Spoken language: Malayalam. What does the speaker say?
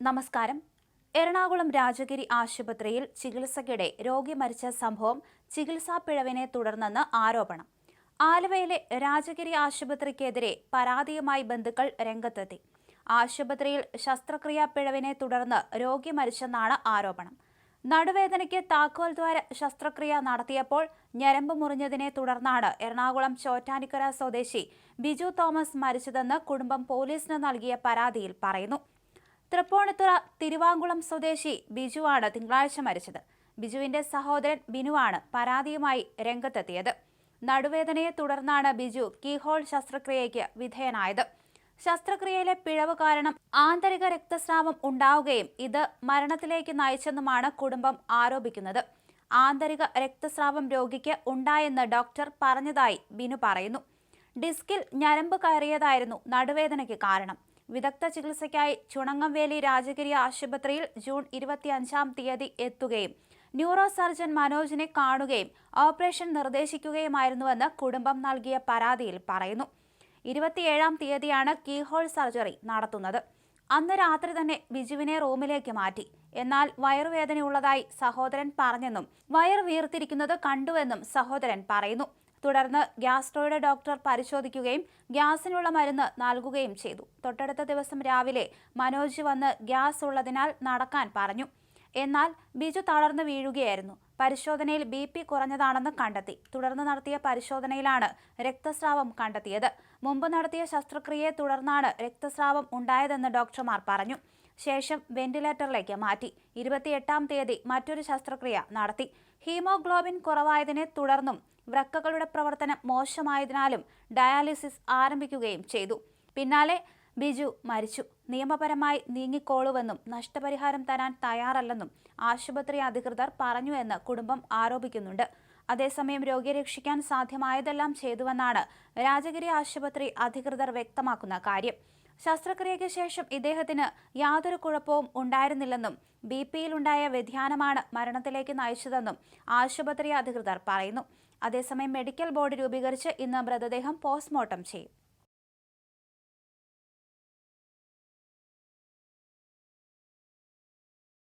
നമസ്കാരം. എറണാകുളം രാജഗിരി ആശുപത്രിയിൽ ചികിത്സയ്ക്കിടെ രോഗി മരിച്ച സംഭവം ചികിത്സാ പിഴവിനെ തുടർന്നെന്ന് ആരോപണം. ആലുവയിലെ രാജഗിരി ആശുപത്രിക്കെതിരെ പരാതിയുമായി ബന്ധുക്കൾ രംഗത്തെത്തി. ആശുപത്രിയിൽ ശസ്ത്രക്രിയാ പിഴവിനെ തുടർന്ന് രോഗി മരിച്ചെന്നാണ് ആരോപണം. നടുവേദനയ്ക്ക് താക്കോൽ ദ്വാര ശസ്ത്രക്രിയ നടത്തിയപ്പോൾ ഞരമ്പ് മുറിഞ്ഞതിനെ തുടർന്നാണ് എറണാകുളം ചോറ്റാനിക്കര സ്വദേശി ബിജു തോമസ് മരിച്ചതെന്ന് കുടുംബം പോലീസിന് നൽകിയ പരാതിയിൽ പറയുന്നു. തൃപ്പൂണിത്തുറ തിരുവാങ്കുളം സ്വദേശി ബിജുവാണ് തിങ്കളാഴ്ച മരിച്ചത്. ബിജുവിന്റെ സഹോദരൻ ബിനുവാണ് പരാതിയുമായി രംഗത്തെത്തിയത്. നടുവേദനയെ തുടർന്നാണ് ബിജു കീഹോൾ ശസ്ത്രക്രിയയ്ക്ക് വിധേയനായത്. ശസ്ത്രക്രിയയിലെ പിഴവ് കാരണം ആന്തരിക രക്തസ്രാവം ഉണ്ടാവുകയും ഇത് മരണത്തിലേക്ക് നയിച്ചെന്നുമാണ് കുടുംബം ആരോപിക്കുന്നത്. ആന്തരിക രക്തസ്രാവം രോഗിക്ക് ഉണ്ടായെന്ന് ഡോക്ടർ പറഞ്ഞതായി ബിനു പറയുന്നു. ഡിസ്കിൽ ഞരമ്പ് കയറിയതായിരുന്നു നടുവേദനയ്ക്ക് കാരണം. വിദഗ്ധ ചികിത്സയ്ക്കായി ചുണങ്ങംവേലി രാജഗിരി ആശുപത്രിയിൽ ജൂൺ ഇരുപത്തിയഞ്ചാം തീയതി എത്തുകയും ന്യൂറോ സർജൻ മനോജിനെ കാണുകയും ഓപ്പറേഷൻ നിർദ്ദേശിക്കുകയുമായിരുന്നുവെന്ന് കുടുംബം നൽകിയ പരാതിയിൽ പറയുന്നു. ഇരുപത്തിയേഴാം തീയതിയാണ് കീഹോൾ സർജറി നടത്തുന്നത്. അന്ന് രാത്രി തന്നെ ബിജുവിനെ റൂമിലേക്ക് മാറ്റി. എന്നാൽ വയറുവേദനയുള്ളതായി സഹോദരൻ പറഞ്ഞെന്നും വയർ വീർത്തിരിക്കുന്നത് കണ്ടുവെന്നും സഹോദരൻ പറയുന്നു. തുടർന്ന് ഗ്യാസ്ട്രോയുടെ ഡോക്ടർ പരിശോധിക്കുകയും ഗ്യാസിനുള്ള മരുന്ന് നൽകുകയും ചെയ്തു. തൊട്ടടുത്ത ദിവസം രാവിലെ മനോജ് വന്ന് ഗ്യാസ് ഉള്ളതിനാൽ നടക്കാൻ പറഞ്ഞു. എന്നാൽ ബിജു തളർന്നു വീഴുകയായിരുന്നു. പരിശോധനയിൽ ബി പി കുറഞ്ഞതാണെന്ന് കണ്ടെത്തി. തുടർന്ന് നടത്തിയ പരിശോധനയിലാണ് രക്തസ്രാവം കണ്ടെത്തിയത്. മുമ്പ് നടത്തിയ ശസ്ത്രക്രിയയെ തുടർന്നാണ് രക്തസ്രാവം ഉണ്ടായതെന്ന് ഡോക്ടർമാർ പറഞ്ഞു. ശേഷം വെന്റിലേറ്ററിലേക്ക് മാറ്റി. ഇരുപത്തിയെട്ടാം തീയതി മറ്റൊരു ശസ്ത്രക്രിയ നടത്തി. ഹീമോഗ്ലോബിൻ കുറവായതിനെ തുടർന്നും വൃക്കകളുടെ പ്രവർത്തനം മോശമായതിനാലും ഡയാലിസിസ് ആരംഭിക്കുകയും ചെയ്തു. പിന്നാലെ ബിജു മരിച്ചു. നിയമപരമായി നീങ്ങിക്കോളുവെന്നും നഷ്ടപരിഹാരം തരാൻ തയ്യാറല്ലെന്നും ആശുപത്രി അധികൃതർ പറഞ്ഞുവെന്ന് കുടുംബം ആരോപിക്കുന്നുണ്ട്. അതേസമയം രോഗിയെ രക്ഷിക്കാൻ സാധ്യമായതെല്ലാം ചെയ്തുവെന്നാണ് രാജഗിരി ആശുപത്രി അധികൃതർ വ്യക്തമാക്കുന്ന കാര്യം. ശസ്ത്രക്രിയയ്ക്ക് ശേഷം ഇദ്ദേഹത്തിന് യാതൊരു കുഴപ്പവും ഉണ്ടായിരുന്നില്ലെന്നും ബി പിയിലുണ്ടായ വ്യതിയാനമാണ് മരണത്തിലേക്ക് നയിച്ചതെന്നും ആശുപത്രി അധികൃതർ പറയുന്നു. അതേസമയം മെഡിക്കൽ ബോർഡ് രൂപീകരിച്ച് ഇന്ന് മൃതദേഹം പോസ്റ്റ്മോർട്ടം ചെയ്യും.